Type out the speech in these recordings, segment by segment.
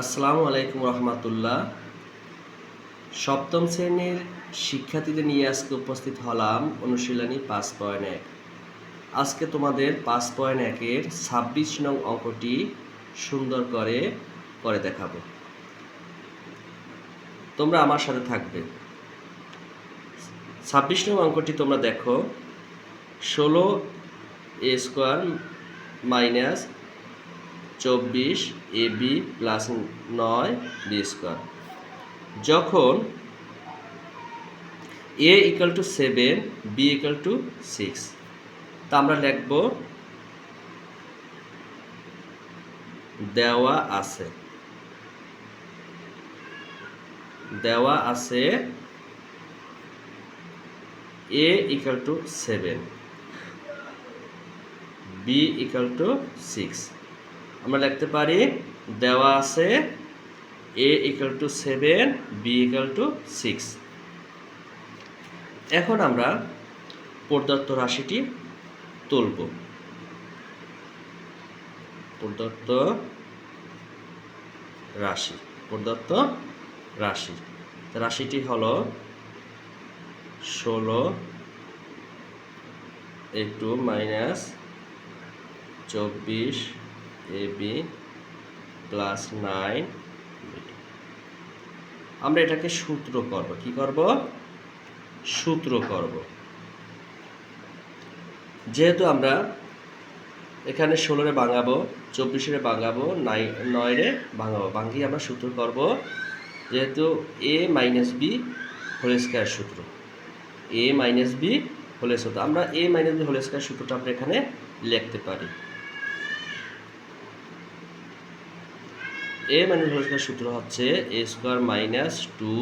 আসসালামু আলাইকুম রহমতুল্লাহ। সপ্তম শ্রেণির শিক্ষার্থীদের নিয়ে আজকে উপস্থিত হলাম অনুশীলনী পাঁচ পয়েন্ট এক। আজকে তোমাদের পাঁচ পয়েন্ট একের ছাব্বিশ নং অঙ্কটি সুন্দর করে করে দেখাবো। তোমরা আমার সাথে থাকবে। ছাব্বিশ নং অঙ্কটি তোমরা দেখো। ষোলো এ স্কোয়ার মাইনাস চব্বিশ এ বি প্লাস নয় বি স্কোয়ার। যখন A equal to seven B equal to six তা আমরা লিখব, দেওয়া আছে। দেওয়া আছে A equal to seven B equal to six আমরা লিখতে পারি, দেওয়া আছে A equal to seven B equal to six এখন আমরা প্রদত্ত রাশিটি তুলব। প্রদত্ত রাশি প্রদত্ত রাশি। রাশিটি হলো ষোলো একটু মাইনাস চব্বিশ এ বি প্লাস নাইন আমরা এটাকে সূত্র করব। কি করব? সূত্র করব। যেহেতু আমরা এখানে ষোলোরে ভাঙাবো চব্বিশে ভাঙাবো, নাই নয়রে ভাঙাবো, ভাঙিয়ে আমরা সূত্র করব যেহেতু A minus B whole square সূত্র। এ মাইনাস বি হোল সূত্র। আমরা A minus B whole square সূত্রটা আমরা এখানে লিখতে পারি। এ মাইনাস হোল সূত্র হচ্ছে A square minus two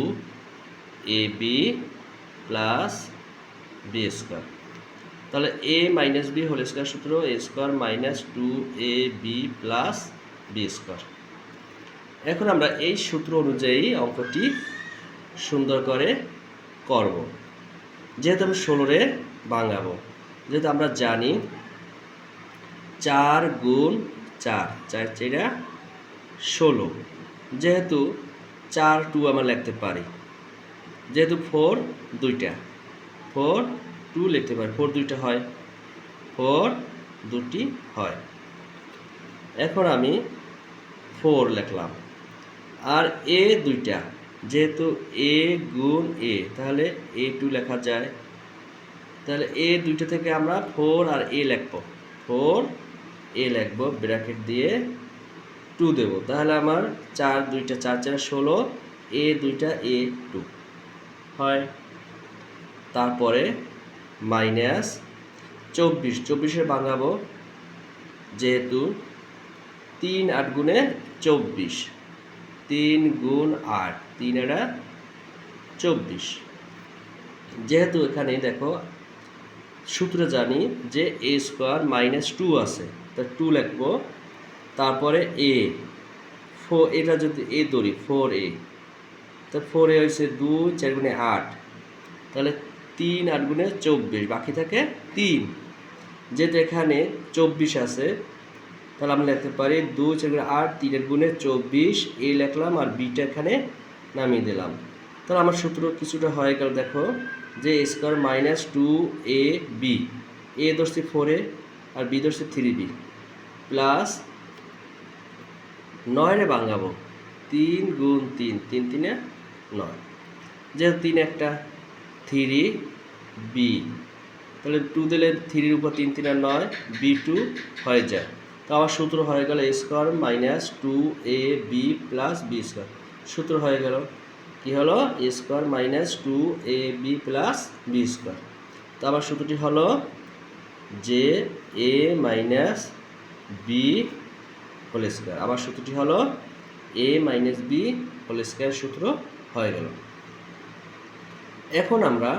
A B plus B square. তাহলে A minus B whole square সূত্র, A square minus two A B plus B square. এখন আমরা এই সূত্র অনুযায়ী অঙ্কটি সুন্দর করে করব। যেহেতু আমি ষোলোরে ভাঙাবো, যেহেতু আমরা জানি চার গুণ চার চার চেরা ষোলো। যেহেতু চার, টু আমরা লিখতে পারি। যেহেতু ফোর দুইটা। ফোর টু লিখতে পারি। ফোর দুইটা হয়। ফোর দুটি হয়। এখন আমি ফোর লিখলাম। আর এ দুইটা, যেহেতু এ গুণ এ, তাহলে এ টু লেখা যায়। তাহলে এ দুইটা থেকে আমরা ফোর আর এ লিখব। ফোর এ লিখব, ব্র্যাকেট দিয়ে টু দেবো। তাহলে আমার চার দুইটা চার চার ষোলো, এ দুইটা এ টু হয়। তারপরে মাইনাস চব্বিশ। চব্বিশে ভাঙাবো যেহেতু তিন আট গুণে চব্বিশ। তিন গুণ আট, তিন এটা চব্বিশ। যেহেতু এখানে দেখো সূত্রে জানি যে এ স্কোয়ার মাইনাস টু আছে, তা টু লিখব। তারপরে এ। ফো, এটা যদি এ ধরি, ফোর এ। তো ফোর এ হয়েছে দুই, চার গুণে আট। তাহলে তিন আট গুণে চব্বিশ, বাকি থাকে তিন। যেহেতু এখানে চব্বিশ আছে, তাহলে আমরা লিখতে পারি দুই, চার গুণে আট, তিন তিনের গুণে চব্বিশ, এ লিখলাম আর বিটা এখানে নামিয়ে দিলাম। তাহলে আমার সূত্র কিছুটা হয়ে গেল, দেখো, যে square minus two A B. A ধরছি ফোর এ আর বি ধরছি থ্রি বি। প্লাস নয়রে ভাঙাবো। তিন গুণ তিন তিন তিনে নয়। যেহেতু তিন একটা, থ্রি বি। তাহলে টু দিলে থ্রির উপর তিন তিন আর নয়, বি টু হয়ে যায়। তো আমার সূত্র হয়ে গেল square minus two A B plus B square. সূত্র হয়ে গেল কি হলো? Square minus two A B plus B square. তো আমার সূত্রটি হলো যে A minus B whole square. আবার সূত্রটি হলো A minus B whole square সূত্র হয়ে গেল। এখন আমরা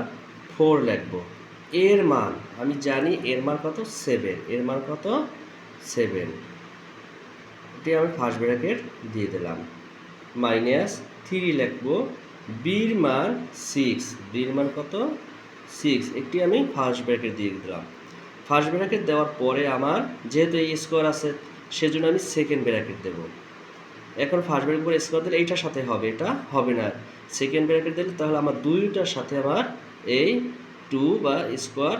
ফোর লিখব। এর মান, আমি জানি এর মান কত? সেভেন এর মান কত? সেভেন এটি আমি ফার্স্ট ব্র্যাকেট দিয়ে দিলাম। মাইনাস থ্রি লিখব। বির মান সিক্স বির মান কত? সিক্স একটি আমি ফার্স্ট ব্র্যাকেট দিয়ে দিলাম। ফার্স্ট ব্র্যাকেট দেওয়ার পরে আমার যেহেতু এই স্কোয়ার আছে সেজন্য আমি সেকেন্ড ব্র্যাকেট দেব। এখন ফার্স্ট ব্র্যাকেট করে স্কোয়ার দিলে এইটার সাথে হবে, এটা হবে না। সেকেন্ড ব্র্যাকেট দিলে তাহলে আমার দুইটার সাথে আমার এই টু বা স্কোয়ার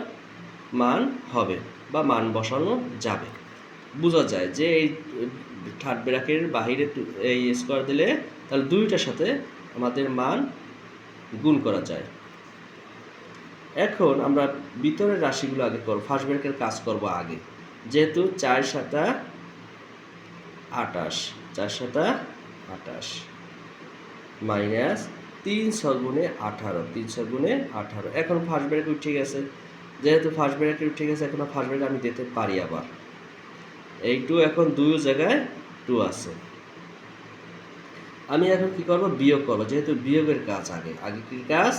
মান হবে বা মান বসানো যাবে। বোঝা যায় যে এই থার্ড ব্র্যাকেটের বাহিরে এই স্কোয়ার দিলে তাহলে দুইটার সাথে আমাদের মান গুণ করা যায়। এখন আমরা ভিতরের রাশিগুলো আগে করব ফার্স্ট ব্র্যাকের কাজ করব আগে। যেহেতু চার সাতা আটাশ চার সাতা আটাশ মাইনাস তিন ছগুণে আঠারো। তিন ছগুণে আঠারো। এখন ফার্স্ট ব্র্যাকেট উঠে গেছে। যেহেতু ফার্স্ট ব্র্যাকেট উঠে গেছে, এখন ফার্স্ট ব্র্যাকেট আমি দিতে পারি আবার। এই টু এখন দুই জায়গায় টু আছে। আমি এখন কি করব? বিয়োগ করব। যেহেতু বিয়োগের কাজ আগে। আগে কি কাজ?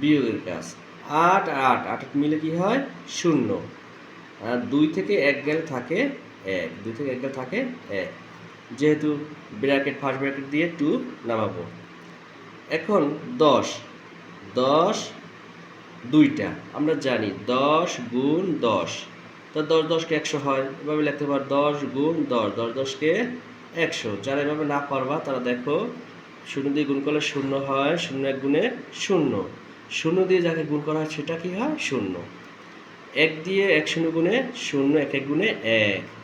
বিয়োগের কাজ। আট আট। আট মিলে কি হয়? শূন্য। আর দুই থেকে এক গেলে থাকে এক। দুই থেকে এক গেলে থাকে এক। যেহেতু ব্র্যাকেট, ফার্স্ট ব্র্যাকেট দিয়ে টু নামাবো। এখন দশ। দশ দুইটা। আমরা জানি দশ গুণ দশ। তো দশ দশকে একশো হয়। এভাবে লিখতে পার দশ গুণ দশ। দশ দশকে একশো। যারা এভাবে না পারবা, তারা দেখো শূন্য দিয়ে গুণ করলে শূন্য হয়। শূন্য এক গুণে শূন্য। শূন্য দিয়ে যাকে গুণ করা হয়, সেটা কি হয়? শূন্য। এক দিয়ে এক শূন্য গুণে শূন্য, এক এক গুণে এক।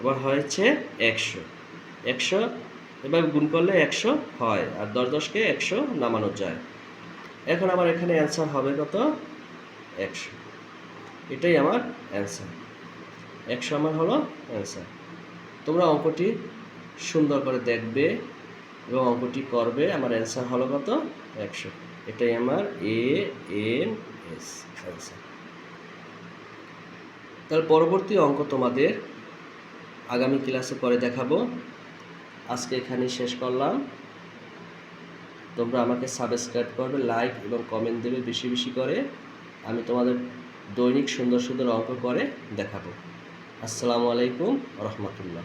আবার হয়েছে একশো। একশো এভাবে গুণ করলে একশো হয়, আর দশ দশকে একশো নামানো যায়। এখন আমার এখানে অ্যান্সার হবে কত? একশো। এটাই আমার অ্যান্সার একশো আমার হলো অ্যান্সার তোমরা অঙ্কটি সুন্দর করে দেখবে এবং অঙ্কটি করবে। আমার অ্যান্সার হলো কত? একশো। এটাই আমার এ এন এস অ্যান্সার তাহলে পরবর্তী অঙ্ক তোমাদের আগামী ক্লাসে পরে দেখাবো। আজকে এখানে শেষ করলাম। তোমরা আমাকে সাবস্ক্রাইব করবে লাইক এবং কমেন্ট দেবে বেশি বেশি করে। আমি তোমাদের দৈনিক সুন্দর সুন্দর অঙ্ক করে দেখাবো। আসসালামু আলাইকুম রহমতুল্লাহ।